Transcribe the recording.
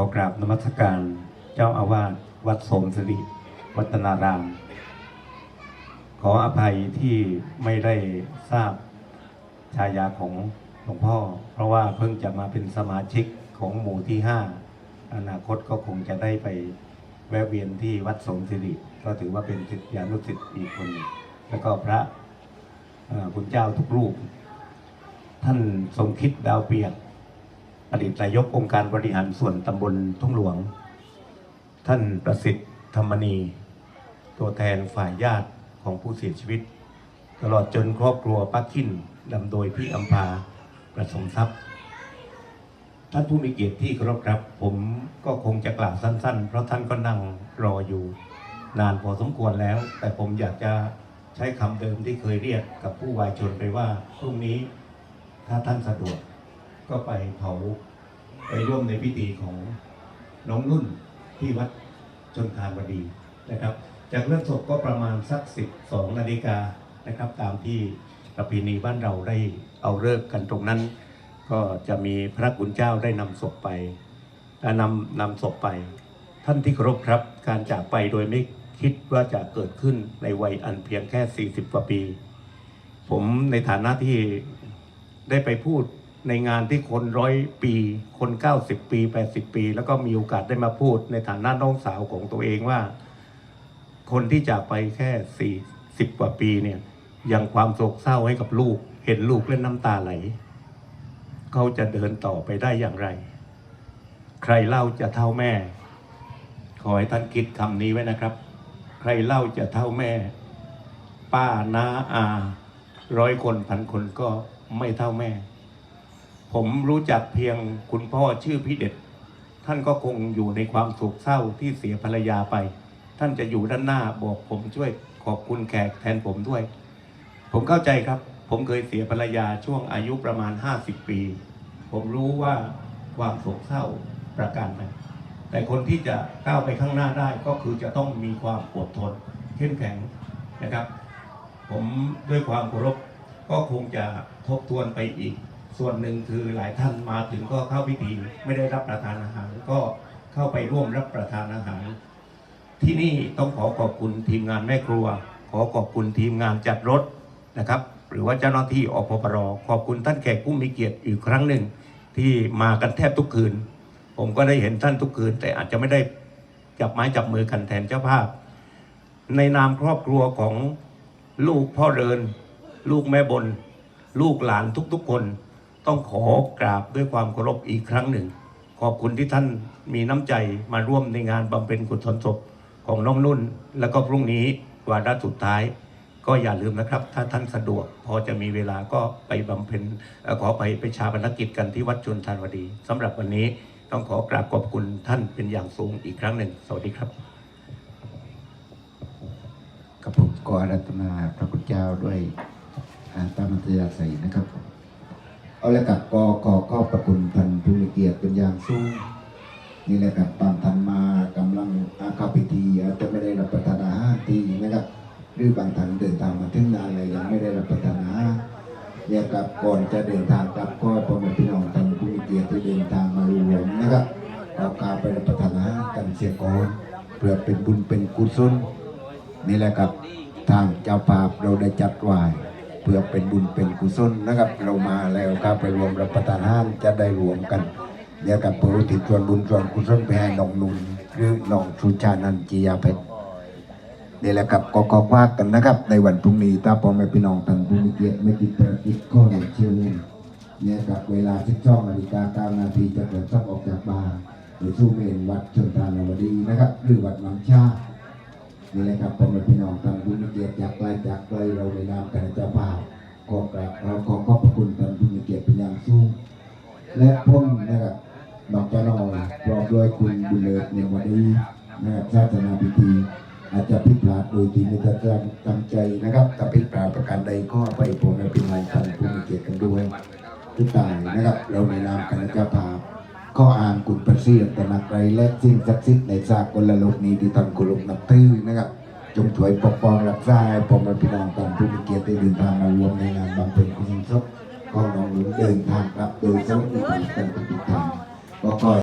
อกราบนมัสการเจ้าอาวาสวัดสมสิริวัฒนาราม ขออภัยที่ไม่ได้ทราบชายาของหลวงพ่อ เพราะว่าเพิ่งจะมาเป็นสมาชิกของหมู่ที่ห้าอนาคตก็คงจะได้ไปแวะเวียนที่วัดสมสิริก็ถือว่าเป็นศิษยานุศิษย์อีกคนแล้วก็พระคุณเจ้าทุกรูป ท่านสมคิดดาวเปียก อดีตนายกองค์การบริหารส่วนตำบลทุ่งหลวง ท่านประสิทธิ์ธรรมนี ตัวแทนฝ่ายญาติของผู้เสียชีวิต ตลอดจนครอบครัวป้าขินนำโดยพี่อัมพาประสมทรัพย์ ท่านผู้มีเกียรติที่เคารพครับ ผมก็คงจะกล่าวสั้น ๆ เพราะท่านก็นั่งรออยู่ นานพอสมควรแล้ว แต่ผมอยากจะใช้คำเดิมที่เคยเรียกกับผู้วายชนไปว่าพรุ่งนี้ถ้าท่านสะดวกก็ไปเผา ไปร่วมในพิธีของน้องนุ่นที่วัดชนทานวดีนะครับ จากเรื่องศพก็ประมาณสัก 12นาฬิกานะครับ ตามที่ประเพณีบ้านเราได้เอาเลิกกันตรงนั้น ก็จะมีพระคุณเจ้าได้นำศพไปอ่านำนำศพไป ท่านที่เคารพครับ การจากไปโดยไม่คิดว่าจะเกิดขึ้นในวัยอันเพียงแค่ 40 กว่าปี ผมในฐานะที่ได้ไปพูด ในงานที่คนร้อยปี คน 90 ปี 80 ปี แล้วก็มีโอกาสได้มาพูดในฐานะน้องสาวของตัวเองว่า คนที่จากไปแค่ 40 กว่าปีเนี่ยยังความโศกเศร้าให้กับลูก เห็นลูกเล่นน้ำตาไหล เขาจะเดินต่อไปได้อย่างไร ใครเล่าจะเท่าแม่ ขอให้ท่านคิดคำนี้ไว้นะครับ ใครเล่าจะเท่าแม่ ป้านาอาร้อยคนพันคนก็ไม่เท่าแม่ ผมรู้จักเพียงคุณพ่อชื่อพี่เด็ด ท่านก็คงอยู่ในความโศกเศร้าที่เสียภรรยาไป ท่านจะอยู่ด้านหน้าบอกผมช่วยขอบคุณแขกแทนผมด้วย ผมเข้าใจครับ ผมเคยเสียภรรยาช่วงอายุประมาณ 50 ปี ผมรู้ว่าความโศกเศร้าประการไหนแต่คนที่จะก้าวไปข้างหน้าได้ก็คือจะต้องมีความอดทนเข้มแข็งนะครับ ผมด้วยความเคารพก็คงจะทบทวนไปอีก ส่วนหนึ่งคือหลายท่านมาถึงก็เข้าพิธีไม่ได้รับประทานอาหาร ก็เข้าไปร่วมรับประทานอาหาร ที่นี่ต้องขอขอบคุณทีมงานแม่ครัว ขอขอบคุณทีมงานจัดรถนะครับ หรือว่าเจ้าหน้าที่อพปรขอบคุณท่านแขกผู้มีเกียรติอีกครั้งหนึ่งที่มากันแทบทุกคืน ผมก็ได้เห็นท่านทุกคืน แต่อาจจะไม่ได้จับไม้จับมือกันแทนเจ้าภาพ ในนามครอบครัวของลูกพ่อเริน ลูกแม่บน ลูกหลานทุกๆคน ต้องขอกราบด้วยความเคารพอีกครั้งหนึ่ง ขอบคุณที่ท่านมีน้ำใจมาร่วมในงานบำเพ็ญกุศลศพของน้องนุ่น แล้วก็พรุ่งนี้วาระสุดท้าย ก็อย่าลืมนะครับ ถ้าท่านสะดวก พอจะมีเวลาก็ไปบำเพ็ญขอไปไปชาปนกิจกันที่วัดชนทานวดีสำหรับวันนี้ต้องขอกราบขอบคุณท่านเป็นอย่างสูงอีกครั้งหนึ่ง สวัสดีครับกับผมก็อรัตนาพระคุณเจ้าด้วยตามมัธยาศัยนะครับ เอาละกับก็ก็ขอบพระคุณท่านผู้มีเกียรติเป็นอย่างสูงนี่แหละครับตามท่านมากำลังอาเข้าพิธีอาจจะไม่ได้รับประทานอาหารทีนะครับหรือบางท่านเดินทางมาถึงนานเลยยังไม่ได้รับประทานอาหารเนี่ยกับก่อนจะเดินทางกลับก็พ่อแม่พี่น้องท่านผู้มีเกียรติที่เดินทางมารวมนะครับเอากาไปรับประทานอาหารกันเสียก่อนเพื่อเป็นบุญเป็นกุศลนี่แหละครับทางเจ้าภาพเราได้จัดไว้ พื่อเป็นบุญเป็นกุศลนะครับ เรามาแล้วครับไปรวมรับประทานอาหารจะได้รวมกันเดี๋ยวกับปรุติส่วนบุญส่วนกุศลไปให้น้องนุ่นหรือน้องสุชานันจียาเพชรนี่แหละครับก็ขอว่ากันนะครับ ในวันพรุ่งนี้ถ้าพ่อแม่พี่น้องท่านผู้มีเกียรติไม่ติดภารกิจก็เรียนเชิญเนี่ยกับเวลา12นาฬิกา9นาทีจะเกิดซับออกจากบ้านไปสู่เมนวัดชนทานวดีนะครับ หรือวัดหนองชานี่แหละครับผมเป็นพี่น้องท่านผู้มีเกียรติจากไกลจากไกลเรา และผมนะครับดอกจะนอยพร้อมด้วยคุณบุญเลิศในวันนี้นะครับศาสนาพิธีอาจจะผิดพลาดโดยที่ไม่ได้ตั้งใจนะครับถ้าผิดพลาดประการใดก็ไปผมและพี่น้องท่านผู้มีเกียรติกันด้วยทุกท่านนะครับ เราในนามคณะเจ้าภาพก็อ่านกุณประเสียตนาไรและสิ่งศักดิ์สิทธิ์ในสากลโลกนี้ที่ท่านกุลกนับถือนะครับ จงช่วยปกป้องรักษาให้ผมและพี่น้องท่านผู้มีเกียรติได้เดินทางมารวมในงานบำเพ็ญกุศลศพ ของน้องหลวงเดินทางกลับโดยสวัสดิภาพกันทุกท่านก็ขอ